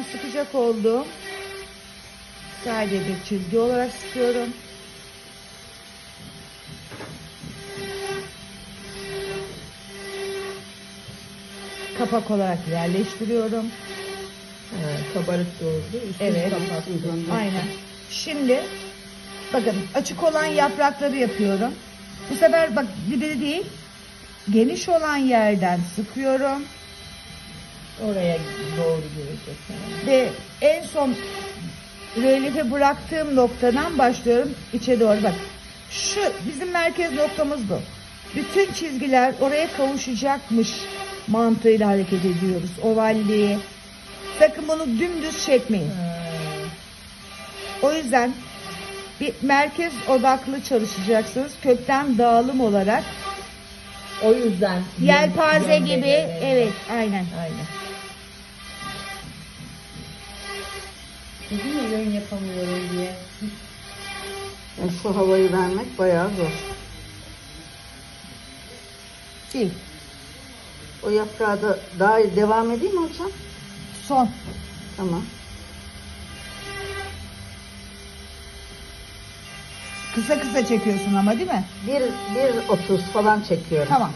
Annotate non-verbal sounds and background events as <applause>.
ben sıkacak olduğum sadece bir çizgi olarak sıkıyorum. Kapak olarak yerleştiriyorum. Ha, kabarık doğru. Üstünü Evet. kapattım. Aynen. Şimdi bakın açık olan yaprakları yapıyorum. Bu sefer bak dibini değil geniş olan yerden sıkıyorum Oraya doğru girecek. ve en son rölyefe bıraktığım noktadan başlıyorum içe doğru bak. Şu bizim merkez noktamız bu. Bütün çizgiler oraya kavuşacakmış mantığıyla hareket ediyoruz. Ovalliği. Sakın bunu dümdüz çekmeyin. Ha, O yüzden bir merkez odaklı çalışacaksınız. Kökten dağılım olarak. O yüzden Yelpaze gibi. Evet aynen. Aynen. Dedim ya yön yapamıyorum diye. Yani <laughs> şu havayı vermek bayağı zor. Değil. O yaprağı da daha devam edeyim mi hocam? Son. Tamam. Kısa kısa çekiyorsun ama değil mi? Bir, bir otuz falan çekiyorum. Tamam.